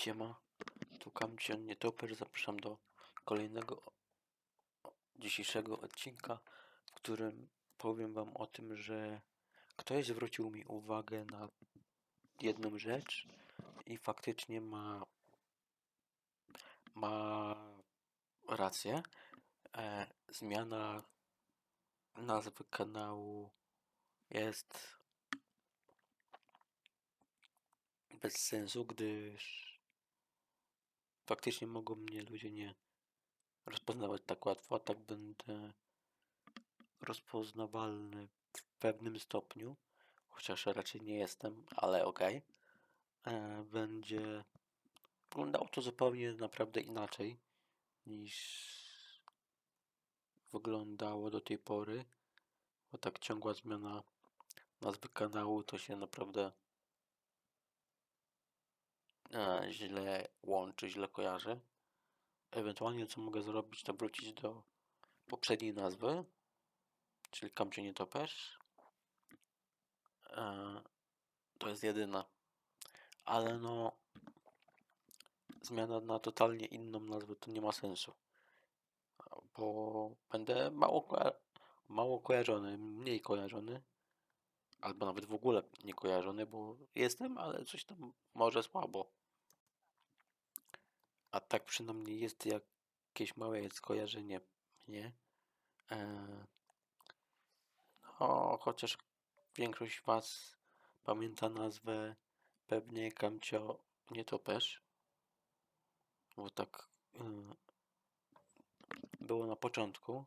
Siema, tu Kamcion Nietoper, zapraszam do kolejnego dzisiejszego odcinka, w którym powiem wam o tym, że ktoś zwrócił mi uwagę na jedną rzecz i faktycznie ma ma rację. E, zmiana nazwy kanału jest bez sensu, gdyż faktycznie mogą mnie ludzie nie rozpoznawać tak łatwo, a tak będę rozpoznawalny w pewnym stopniu, chociaż raczej nie jestem, ale okej. E, Będzie wyglądało to zupełnie naprawdę inaczej niż wyglądało do tej pory, bo tak ciągła zmiana nazwy kanału to się naprawdę e, źle łączy, źle kojarzy. Ewentualnie co mogę zrobić, to wrócić do poprzedniej nazwy, czyli Kamcie Nietoperz. E, to jest jedyna. Ale no, zmiana na totalnie inną nazwę to nie ma sensu. Bo będę mało, mało kojarzony, mniej kojarzony, albo nawet w ogóle nie kojarzony, bo jestem, ale coś tam może słabo. A tak przynajmniej jest jakieś małe skojarzenie mnie. E, No, chociaż większość was pamięta nazwę pewnie Kamcio Nietoperz. Bo tak y, było na początku.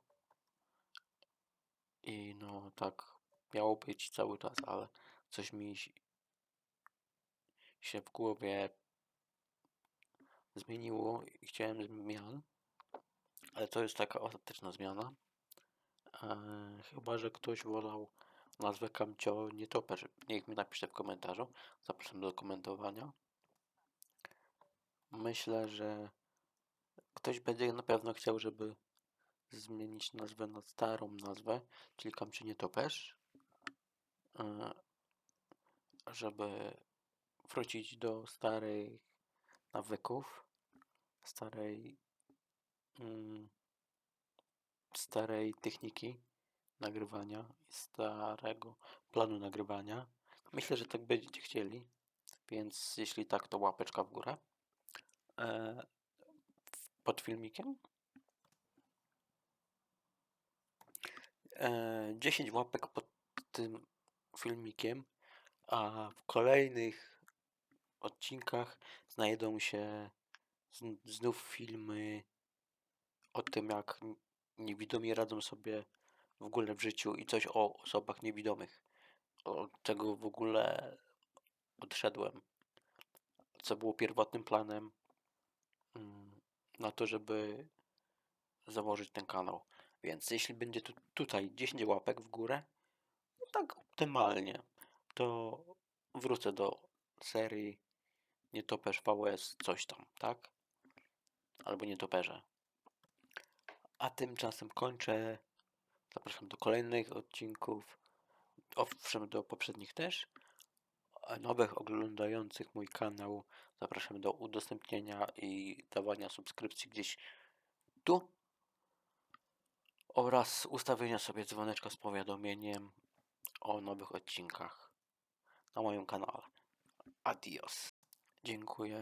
I no tak miało być cały czas, ale coś mi się w głowie zmieniło i chciałem zmian. Ale to jest taka ostateczna zmiana. E, chyba, że ktoś wolał nazwę Kamcio Nietoperz. Niech mi napisze w komentarzu. Zapraszam do komentowania. Myślę, że ktoś będzie na pewno chciał, żeby zmienić nazwę na starą nazwę, czyli Kamcio Nietoperz. E, żeby wrócić do starej nawyków, starej mm, starej techniki nagrywania i starego planu nagrywania. Myślę, że tak będziecie chcieli, więc jeśli tak, to łapeczka w górę e, pod filmikiem. E, 10 łapek pod tym filmikiem, a w kolejnych odcinkach znajdą się zn- znów filmy o tym, jak niewidomi radzą sobie w ogóle w życiu i coś o osobach niewidomych. Od czego w ogóle odszedłem. Co było pierwotnym planem mm, na to, żeby założyć ten kanał. Więc jeśli będzie tu, tutaj 10 łapek w górę, no tak optymalnie, to wrócę do serii Nietoperz VS coś tam, tak? Albo Nietoperze. A tymczasem kończę. Zapraszam do kolejnych odcinków. Owszem, do poprzednich też. Nowych oglądających mój kanał zapraszam do udostępnienia i dawania subskrypcji gdzieś tu. Oraz ustawienia sobie dzwoneczka z powiadomieniem o nowych odcinkach na moim kanale. Adios. Dziękuję.